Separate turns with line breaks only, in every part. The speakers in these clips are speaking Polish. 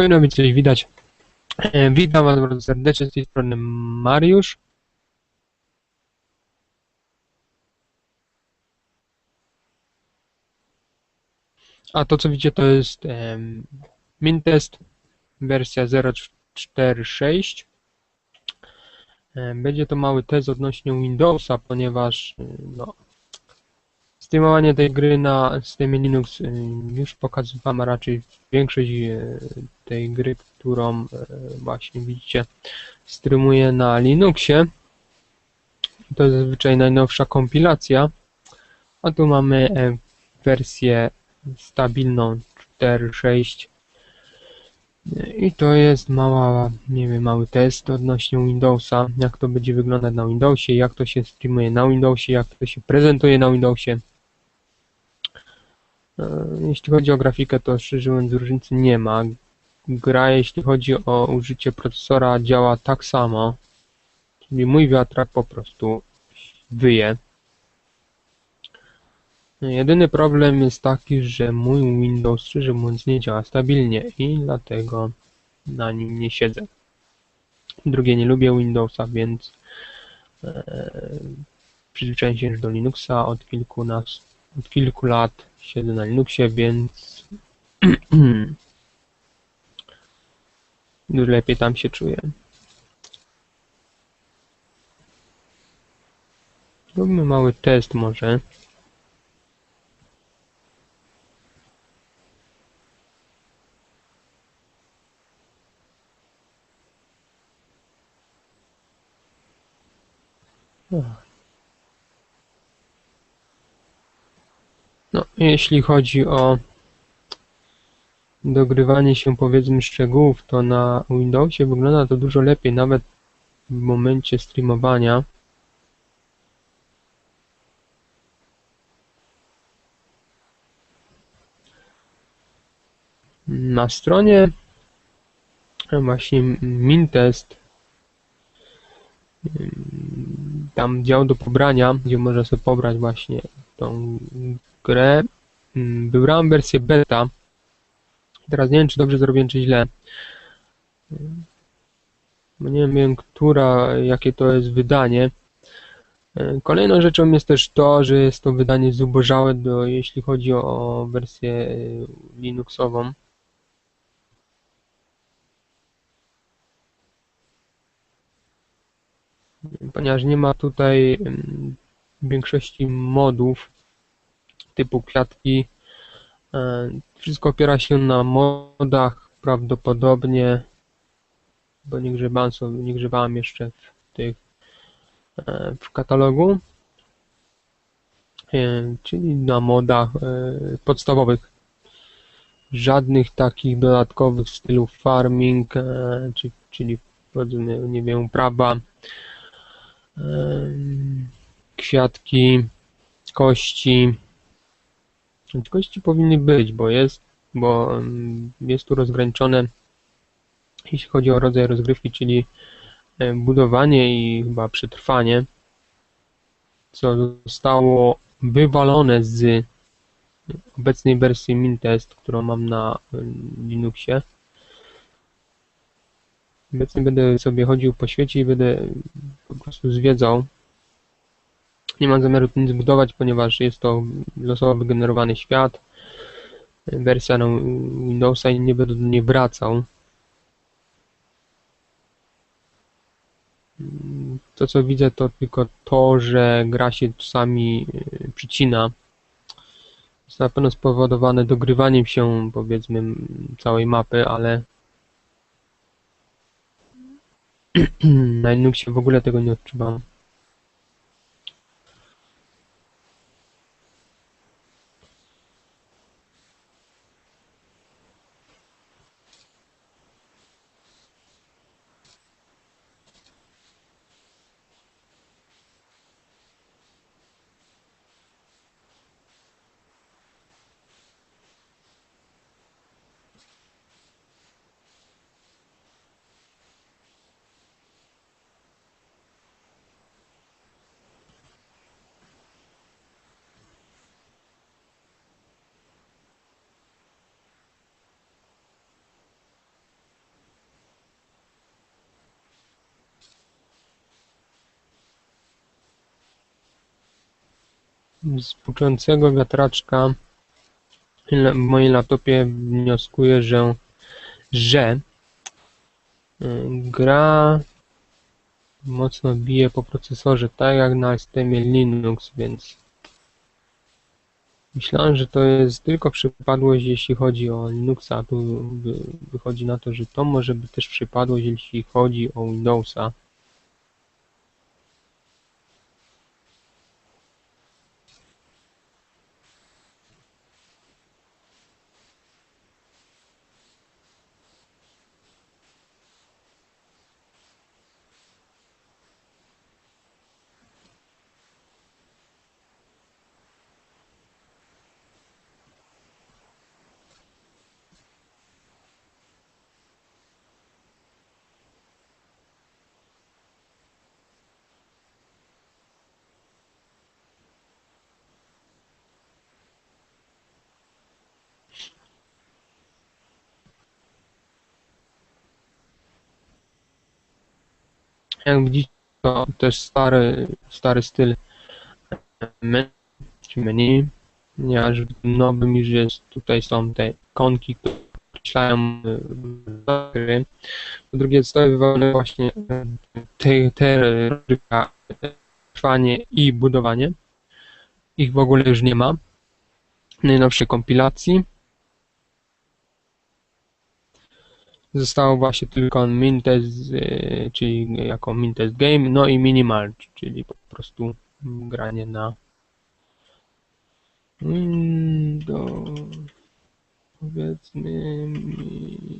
Powinno być coś widać. E, Witam Was bardzo serdecznie z tej strony Mariusz. A to co widzicie to jest em, Mintest wersja 0.4.6. Em, Będzie to mały test odnośnie Windowsa, ponieważ y, no, streamowanie tej gry na systemie Linux y, już pokazywałem, raczej większość y, tej gry, którą y, właśnie widzicie, streamuję na Linuxie. To jest zazwyczaj najnowsza kompilacja, a tu mamy e, wersję stabilną 4.6 i to jest mała, nie wiem, mały test odnośnie Windowsa, jak to będzie wyglądać na Windowsie, jak to się streamuje na Windowsie, jak to się prezentuje na Windowsie. E, Jeśli chodzi o grafikę, to szczerze mówiąc różnicy nie ma. Gra, jeśli chodzi o użycie procesora, działa tak samo, czyli mój wiatrak po prostu wyje. Jedyny problem jest taki, że mój Windows szczerze mówiąc nie działa stabilnie i dlatego na nim nie siedzę. Drugie, nie lubię Windowsa, więc e, przyzwyczaiłem się już do Linuxa od kilku, nas, od kilku lat siedzę na Linuxie, więc lepiej tam się czuję. Zróbmy mały test może. No, jeśli chodzi o dogrywanie się powiedzmy szczegółów, to na Windowsie wygląda to dużo lepiej, nawet w momencie streamowania. Na stronie właśnie Mintest tam dział do pobrania, gdzie można sobie pobrać właśnie tą grę. Wybrałem wersję beta. Teraz nie wiem, czy dobrze zrobiłem, czy źle. Nie wiem, która, jakie to jest wydanie. Ym, Kolejną rzeczą jest też to, że jest to wydanie zubożałe, do, jeśli chodzi o wersję y, Linuxową. ponieważ nie ma tutaj większości modów typu kwiatki. Wszystko opiera się na modach prawdopodobnie, bo nie grzebałem, nie grzebałem jeszcze w tych e, w katalogu, E, czyli na modach e, podstawowych. Żadnych takich dodatkowych w stylu farming, czy, czyli nie wiem, uprawa em, kwiatki, kości. Znaczy, Kości powinny być, bo jest, bo em, jest tu rozgraniczone, jeśli chodzi o rodzaj rozgrywki, czyli em, budowanie i chyba przetrwanie, co zostało wywalone z obecnej wersji Mintest, którą mam na em, Linuxie. Obecnie będę sobie chodził po świecie i będę po prostu zwiedzał. Nie mam zamiaru nic budować, ponieważ jest to losowo wygenerowany świat. Wersja na Windowsa i nie będę do niej wracał. To co widzę to tylko to, że gra się czasami y, przycina. Jest na pewno spowodowane dogrywaniem się powiedzmy całej mapy, ale Na Linuxie w ogóle tego nie odczuwam. Z puczącego wiatraczka w moim laptopie wnioskuję, że, że y, gra mocno bije po procesorze, tak jak na systemie Linux, więc myślałem, że to jest tylko przypadłość, jeśli chodzi o Linuxa, a tu wychodzi na to, że to może być też przypadłość, jeśli chodzi o Windowsa. Jak widzicie, to też stary, stary styl menu, ponieważ w nowym już jest, tutaj są te ikonki, które określają y, gry. Po drugie, zostały wywalone właśnie te, te trwanie i budowanie. Ich w ogóle już nie ma. Najnowszej kompilacji. Zostało właśnie tylko Mintest, y, czyli jako Mintest Game, no i Minimal, czyli po prostu granie na Windows, powiedzmy mi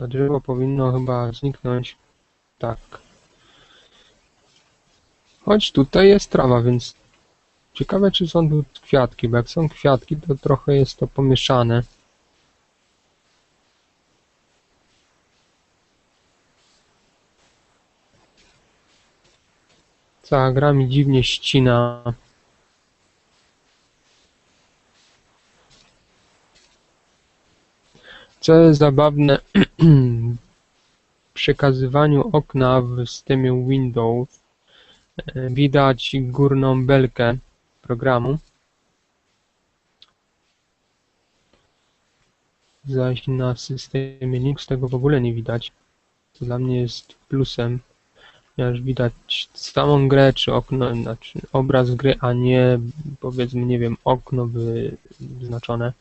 To drzewo powinno chyba zniknąć. Tak. Choć tutaj jest trawa, więc ciekawe czy są tu kwiatki, bo jak są kwiatki to trochę jest to pomieszane. Cała gra mi dziwnie ścina. Co jest zabawne, przekazywaniu okna w systemie Windows e, widać górną belkę programu, zaś na systemie Linux tego w ogóle nie widać. To dla mnie jest plusem, ponieważ widać samą grę, czy okno, znaczy obraz gry, a nie powiedzmy, nie wiem, okno wyznaczone.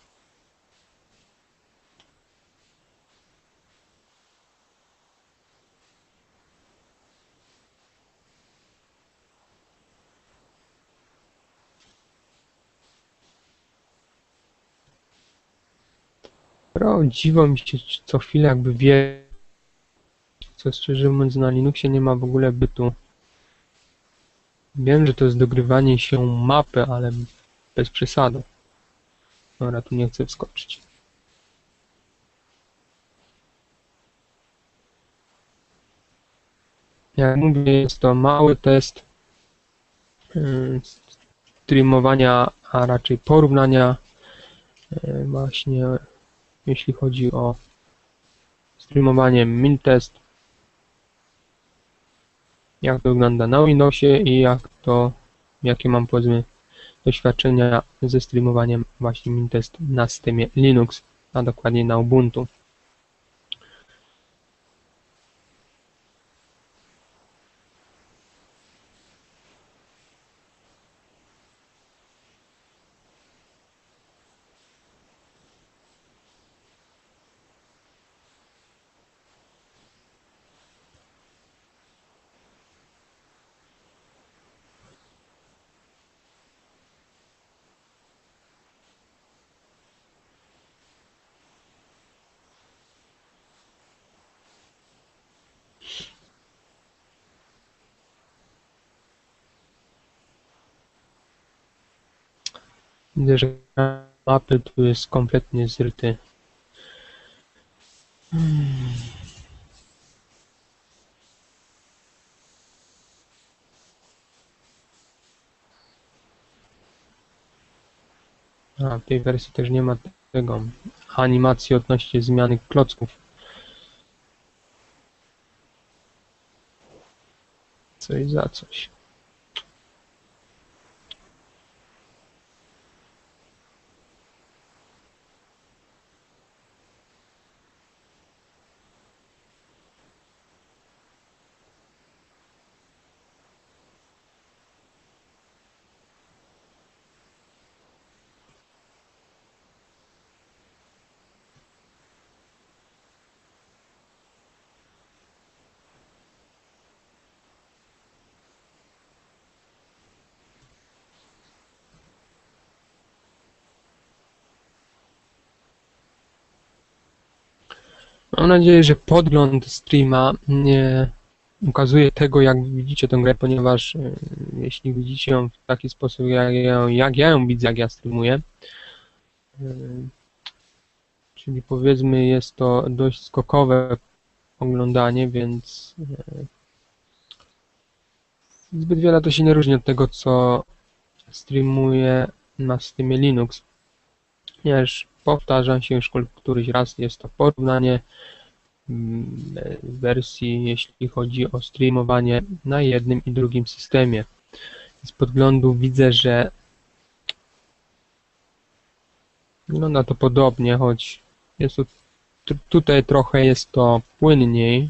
Pro dziwo mi się co chwilę jakby wie, co szczerze mówiąc na Linuxie nie ma w ogóle bytu. Wiem, że to jest dogrywanie się mapy, ale bez przesady. Dobra, tu nie chcę wskoczyć. Jak mówię, jest to mały test yy, streamowania, a raczej porównania yy, właśnie jeśli chodzi o streamowanie Mintest, jak to wygląda na Windowsie i jak to, jakie mam powiedzmy doświadczenia ze streamowaniem właśnie Mintest na systemie Linux, a dokładnie na Ubuntu. Widzę, że mapy tu jest kompletnie zryty. A, w tej wersji też nie ma tego animacji odnośnie zmiany klocków. Coś za coś. Mam nadzieję, że podgląd streama nie ukazuje tego, jak widzicie tę grę, ponieważ y, jeśli widzicie ją w taki sposób, jak ja, jak ja ją widzę, jak ja streamuję, y, czyli powiedzmy jest to dość skokowe oglądanie, więc y, zbyt wiele to się nie różni od tego, co streamuję na Steamie Linux. Ponieważ powtarzam się już któryś raz, jest to porównanie mm, wersji, jeśli chodzi o streamowanie na jednym i drugim systemie. Z podglądu widzę, że wygląda to podobnie, choć jest to, tu- tutaj trochę jest to płynniej.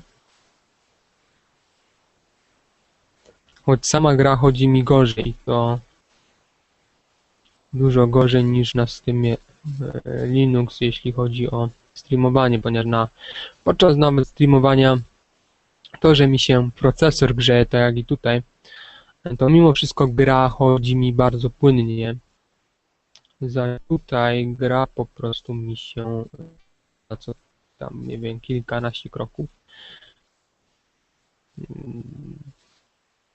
Choć sama gra chodzi mi gorzej, to dużo gorzej niż na Steamie Linux, jeśli chodzi o streamowanie, ponieważ na, podczas nawet streamowania to, że mi się procesor grzeje, tak jak i tutaj, to mimo wszystko gra chodzi mi bardzo płynnie. Za tutaj gra po prostu mi się na co tam, nie wiem, kilkanaście kroków.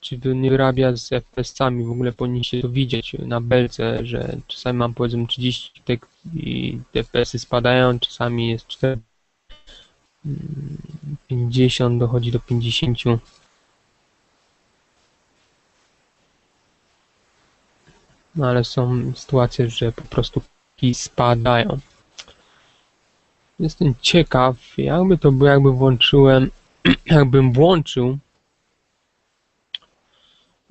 Mm, Czy to nie wyrabia z FPS-ami, w ogóle powinniście to widzieć na belce, że czasami mam powiedzmy 30 tek i FPS-y spadają, czasami jest 4, mm, 50, dochodzi do 50. No ale są sytuacje, że po prostu spadają. Jestem ciekaw, jakby to było, jakby włączyłem, jakbym włączył.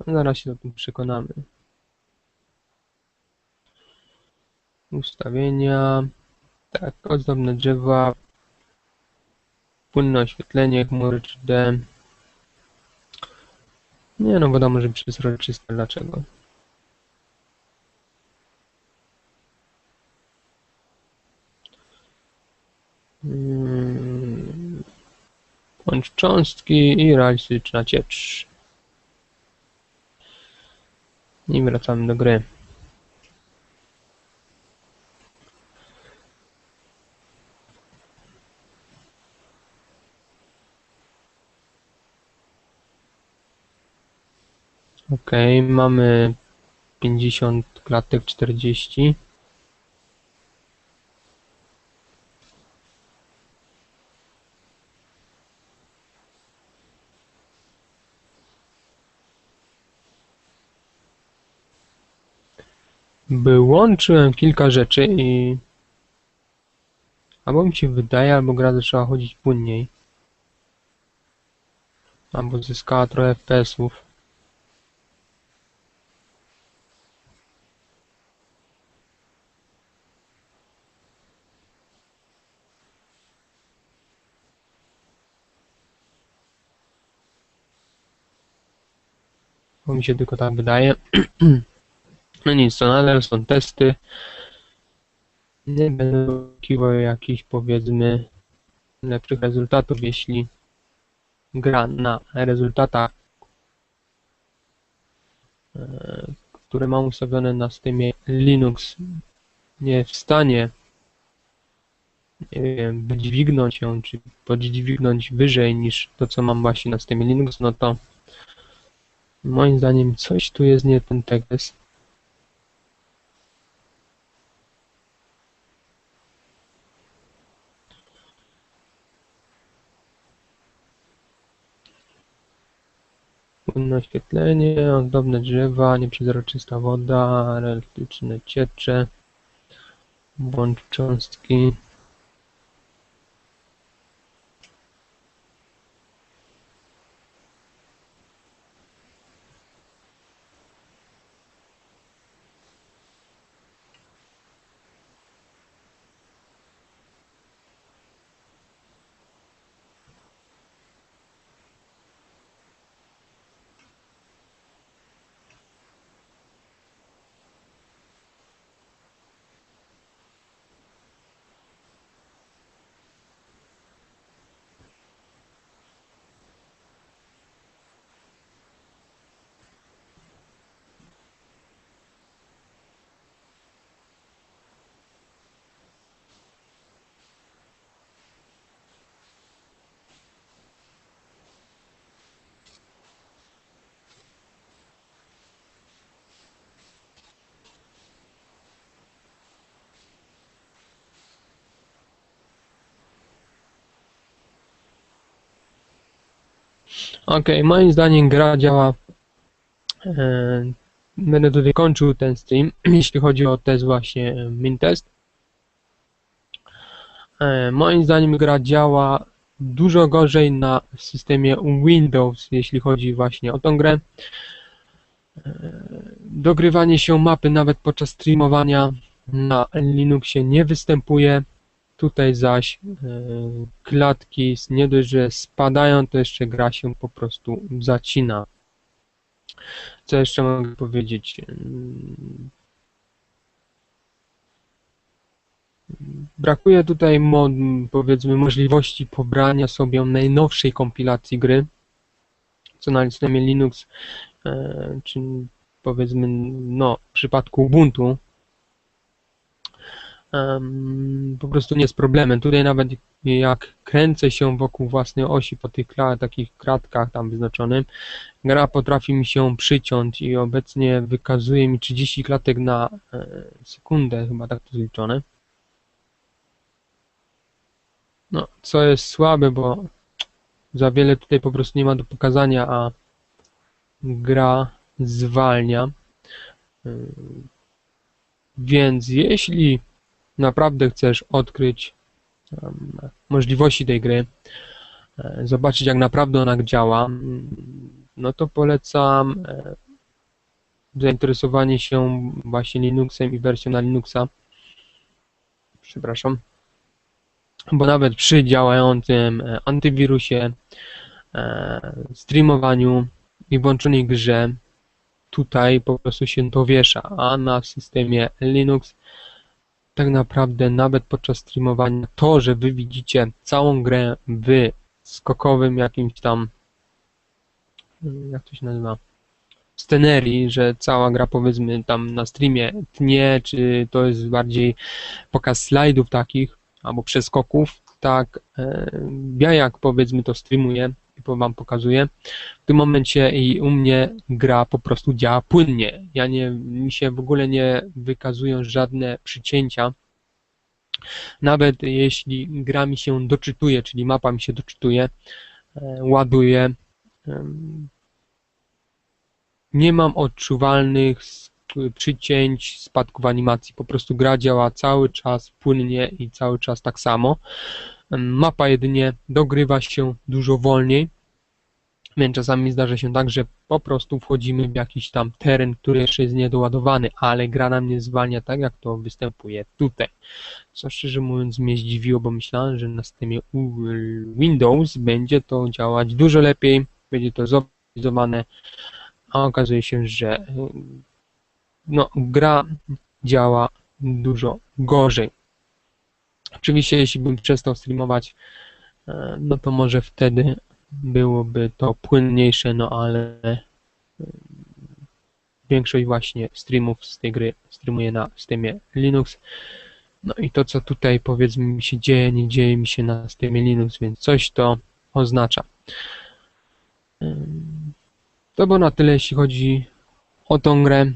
No, zaraz się o tym przekonamy. Ustawienia. Tak, ozdobne drzewa. Płynne oświetlenie, chmury 3D. Nie no, wiadomo, że przezroczyste. Dlaczego? Mm, Łącz cząstki i realistyczna ciecz. I wracamy do gry. Ok, mamy 50 klatek 40. Wyłączyłem kilka rzeczy i albo mi się wydaje, albo gra zaczęła chodzić płynniej. Albo zyskała trochę FPS-ów. Bo mi się tylko tak wydaje. No nic, to nadal są testy. Nie będę oczekiwał jakichś powiedzmy lepszych rezultatów, jeśli gra na rezultatach, e, które mam ustawione na Steamie Linux nie w stanie nie wiem, wydźwignąć ją, czy podźwignąć wyżej niż to, co mam właśnie na Steamie Linux, no to moim zdaniem coś tu jest nie ten tekst. Płynne oświetlenie, ozdobne drzewa, nieprzezroczysta woda, elastyczne ciecze, błąd cząstki. Okej, moim zdaniem gra działa. e, Będę tutaj kończył ten stream, jeśli chodzi o test właśnie e, min test. E, Moim zdaniem gra działa dużo gorzej na systemie Windows, jeśli chodzi właśnie o tą grę. Dogrywanie się mapy nawet podczas streamowania na Linuxie nie występuje. Tutaj zaś e, klatki nie dość, że spadają, to jeszcze gra się po prostu zacina. Co jeszcze mogę powiedzieć? Brakuje tutaj mo- powiedzmy możliwości pobrania sobie najnowszej kompilacji gry, co na systemie Linux, e, czy powiedzmy no w przypadku Ubuntu em, po prostu nie jest problemem. Tutaj nawet jak kręcę się wokół własnej osi po tych takich kratkach tam wyznaczonym, gra potrafi mi się przyciąć i obecnie wykazuje mi 30 klatek na e, sekundę, chyba tak to zliczone. No, co jest słabe, bo za wiele tutaj po prostu nie ma do pokazania, a gra zwalnia. Więc jeśli naprawdę chcesz odkryć możliwości tej gry, e, zobaczyć jak naprawdę ona działa, mm, no to polecam e, zainteresowanie się właśnie Linuxem i wersją na Linuxa. Przepraszam. Bo nawet przy działającym e, antywirusie, streamowaniu i włączonej grze, tutaj po prostu się to wiesza, a na systemie Linux tak naprawdę nawet podczas streamowania to, że wy widzicie całą grę w skokowym jakimś tam mm, jak to się nazywa scenerii, że cała gra powiedzmy tam na streamie tnie, czy to jest bardziej pokaz slajdów takich albo przeskoków, tak e, ja jak powiedzmy to streamuję wam pokazuję, w tym momencie i u mnie gra po prostu działa płynnie. Ja nie, mi się w ogóle nie wykazują żadne przycięcia. Nawet jeśli gra mi się doczytuje, czyli mapa mi się doczytuje, e, ładuje, nie mam odczuwalnych przycięć, spadków animacji. Po prostu gra działa cały czas płynnie i cały czas tak samo. Mapa jedynie dogrywa się dużo wolniej, więc czasami zdarza się tak, że po prostu wchodzimy w jakiś tam teren, który jeszcze jest niedoładowany, ale gra nam nie zwalnia tak, jak to występuje tutaj. Co szczerze mówiąc mnie zdziwiło, bo myślałem, że na systemie Windows będzie to działać dużo lepiej, będzie to zoptymalizowane, a okazuje się, że no, gra działa dużo gorzej. Oczywiście, jeśli bym przestał streamować, e, no to może wtedy byłoby to płynniejsze, no ale e, większość właśnie streamów z tej gry streamuje na systemie Linux. No i to, co tutaj powiedzmy mi się dzieje, nie dzieje mi się na systemie Linux, więc coś to oznacza. Ym, To było na tyle, jeśli chodzi o tą grę.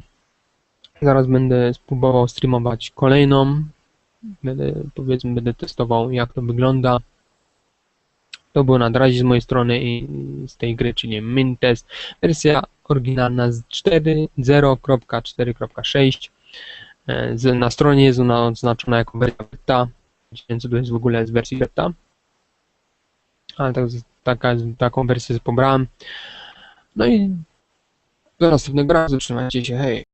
Zaraz będę spróbował streamować kolejną. Będę, powiedzmy, będę testował, jak to wygląda. To było na z mojej strony i z tej gry, czyli Mintest. Wersja oryginalna z 4.0.4.6. E, z- Na stronie jest ona oznaczona jako wersja beta, więc to jest w ogóle z wersji beta. Ale tak, taka, taką wersję pobrałem. No i do następnego razu, trzymajcie się, hej!